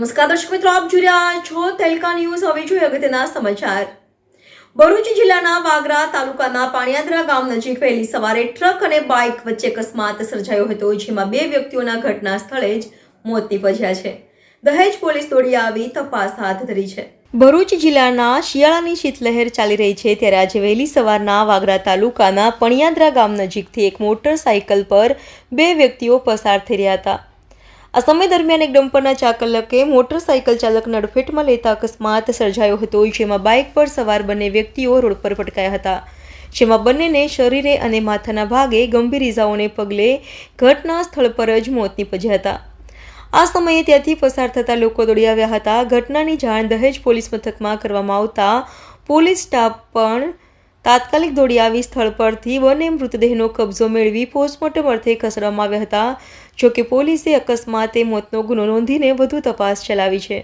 નમસ્કાર દર્શક મિત્રો, આપ જોઈ રહ્યા છો તેલકા ન્યૂઝ. હવે જોઈએ અગત્યના સમાચાર. ભરૂચ જિલ્લાના વાગરા તાલુકાના પાણિયાદરા ગામ નજીક વહેલી સવારે ટ્રક અને બાઇક વચ્ચે અકસ્માત સર્જાયો હતો, જેમાં બે વ્યક્તિઓના ઘટના સ્થળે જ મોત નીપજ્યા છે. દહેજ પોલીસ દોડી આવી, તપાસ હાથ ધરી છે. ભરૂચ જિલ્લાના શિયાળાની શીતલહેર ચાલી રહી છે, ત્યારે આજે વહેલી સવારના વાગરા તાલુકાના પણિયાદરા ગામ નજીકથી એક મોટરસાયકલ પર બે વ્યક્તિઓ પસાર થઈ રહ્યા હતા. આ સમય દરમિયાન એક ડમ્પરના ચાકલકે મોટરસાયકલ ચાલકને અડફેટમાં લેતા અકસ્માત સર્જાયો હતો, જેમાં બાઇક પર સવાર બંને વ્યક્તિઓ રોડ પર પટકાયા હતા. જેમાં બંનેને શરીરે અને માથાના ભાગે ગંભીર ઇજાઓને પગલે ઘટના સ્થળ પર જ મોત નીપજ્યા હતા. આ સમયે ત્યાંથી પસાર થતા લોકો દોડી આવ્યા હતા. ઘટનાની જાણ દહેજ પોલીસ મથકમાં કરવામાં આવતા પોલીસ સ્ટાફ પણ તાત્કાલિક દોડી આવી સ્થળ પરથી બંને મૃતદેહનો કબજો મેળવી પોસ્ટમોર્ટમ અર્થે ખસેડવામાં આવ્યા હતા, જોકે પોલીસે અકસ્માતે મોતનો ગુનો નોંધીને વધુ તપાસ ચલાવી છે.